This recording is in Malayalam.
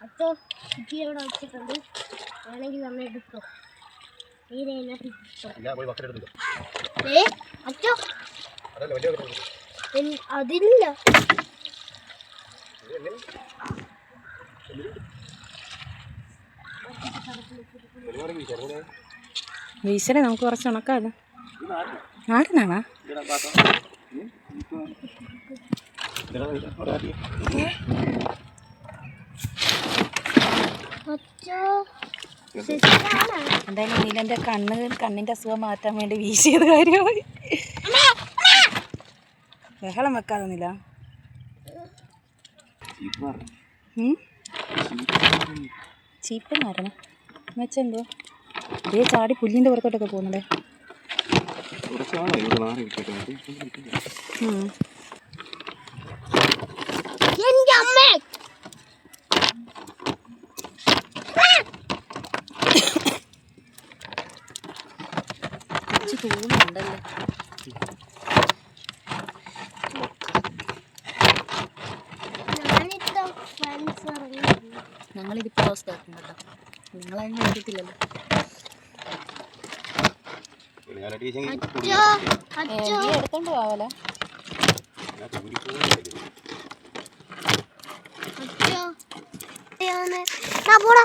അച്ചോ കുട്ടി അവിടെ വെച്ചിട്ടുണ്ട്. വേണമെങ്കിൽ നമ്മൾ എടുക്കും. ഏ? അതില്ല വീശനെ നമുക്ക് കുറച്ച് ഉണക്കാം ശരിയാണ് എന്തായാലും നീലന്റെ കണ്ണ് കണ്ണിന്റെ അസുഖം മാറ്റാൻ വേണ്ടി വീശിയത് കാര്യമായി. ബഹളം വെക്കാതെ നീല. ചീപ്പനായിരുന്നു എന്നുവെച്ചെന്തോ ഇതേ ചാടി പുല്ലിന്റെ പുറത്തോട്ടൊക്കെ പോകുന്നുണ്ടേ. ഉം. എന്റെ അമ്മേ കുറച്ച് ഇറങ്ങി ഞങ്ങളിതിപ്പോൾ അവസ്ഥ ആക്കും കേട്ടോ. നിങ്ങളതിന് വേണ്ടിയിട്ടില്ലല്ലോ അച്ചോ അച്ചോ. നീ എടുത്തോണ്ട് പോവാല പോടാ.